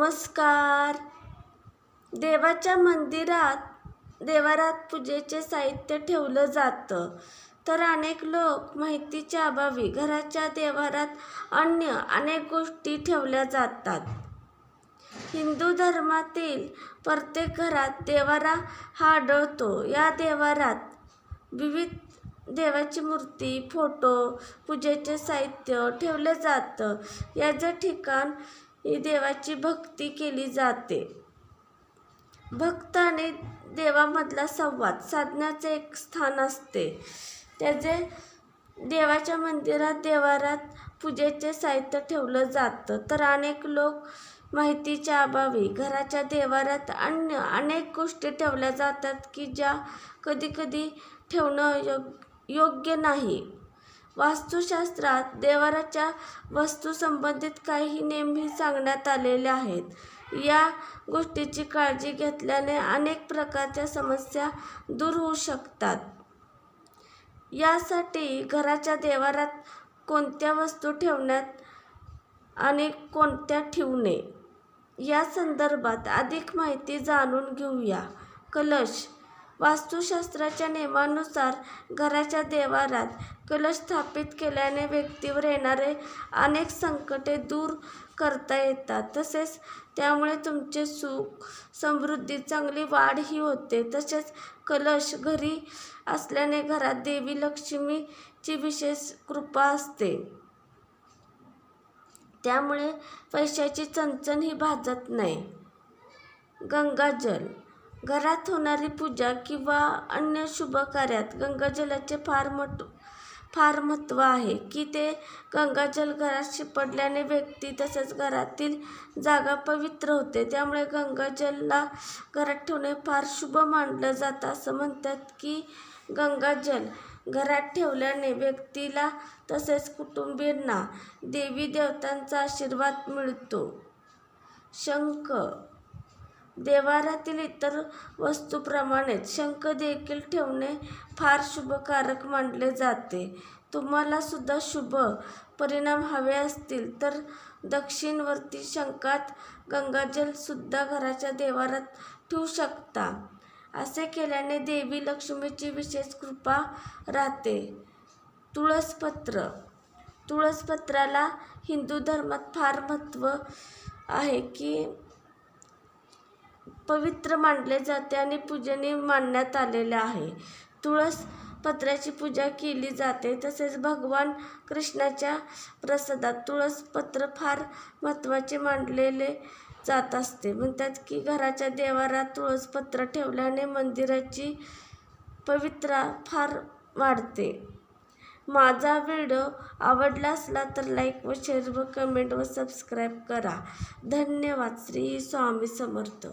नमस्कार. देवाच्या मंदिरात देवारात पूजेचे साहित्य ठेवलं जातं. तर अनेक लोक माहितीच्या अभावी घराच्या देवारात अन्य अनेक गोष्टी ठेवल्या जातात. हिंदू धर्मातील प्रत्येक घरात देवारा हा आढळतो. या देवारात विविध देवाची मूर्ती फोटो पूजेचे साहित्य ठेवलं जातं. याचं ठिकाण ही देवाची भक्ती केली जाते. भक्त आणि देवामधला संवाद साधण्याचे एक स्थान असते. त्याचे देवाच्या मंदिरात देवारात पूजेचे साहित्य ठेवलं जातं. तर अनेक लोक माहितीच्या अभावी घराच्या देवारात अन्य अनेक गोष्टी ठेवल्या जातात की ज्या कधीकधी ठेवणं योग योग्य नाही. वास्तुशास्त्रात देवाराच्या वस्तूसंबंधित काही नेमही सांगण्यात आलेले आहेत. या गोष्टीची काळजी घेतल्याने अनेक प्रकारच्या समस्या दूर होऊ शकतात. यासाठी घराच्या देवारात कोणत्या वस्तू ठेवण्यात आणि कोणत्या ठेवू नये या संदर्भात अधिक माहिती जाणून घेऊया. कलश वास्तुशास्त्राच्या नियमानुसार घराच्या देवारात कलश स्थापित केल्याने व्यक्तीवर येणारे अनेक संकटे दूर करता येतात. तसेच त्यामुळे तुमचे सुख समृद्धी चांगली वाढही होते. तसेच कलश घरी असल्याने घरात देवी लक्ष्मीची विशेष कृपा असते. त्यामुळे पैशाची चणचण ही भाजत नाही. गंगाजल घरात होणारी पूजा किंवा अन्य शुभ कार्यात गंगाजलाचे फार मोठ फार महत्त्व आहे की ते गंगाजल घरात शिपडल्याने व्यक्ती तसेच घरातील जागा पवित्र होते. त्यामुळे गंगाजलला घरात ठेवणे फार शुभ मानलं जातं असं म्हणतात की गंगाजल घरात ठेवल्याने व्यक्तीला तसेच कुटुंबीयांना देवी देवतांचा आशीर्वाद मिळतो. शंख देवारातील इतर वस्तूप्रमाणेच शंख देखील ठेवणे फार शुभकारक मानले जाते. तुम्हाला सुद्धा शुभ परिणाम हवे असतील तर दक्षिणवर्ती शंखात गंगाजल सुद्धा घराच्या देवारात ठेवू शकता. असे केल्याने देवी लक्ष्मीची विशेष कृपा राहते. तुळसपत्र. तुळसपत्राला हिंदू धर्मात फार महत्त्व आहे की पवित्र मानले जाते आणि पूजनीय मानण्यात आलेले आहे. तुळस पत्राची पूजा केली जाते तसेच भगवान कृष्णाच्या प्रसादात तुळस पत्र फार महत्त्वाचे मानलेले जात असते. म्हणतात की घराच्या देवारात तुळसपत्र ठेवल्याने मंदिराची पवित्रा फार वाढते. माझा व्हिडिओ आवडला असला तर लाईक व शेअर व कमेंट व सबस्क्राईब करा. धन्यवाद. श्री स्वामी समर्थ.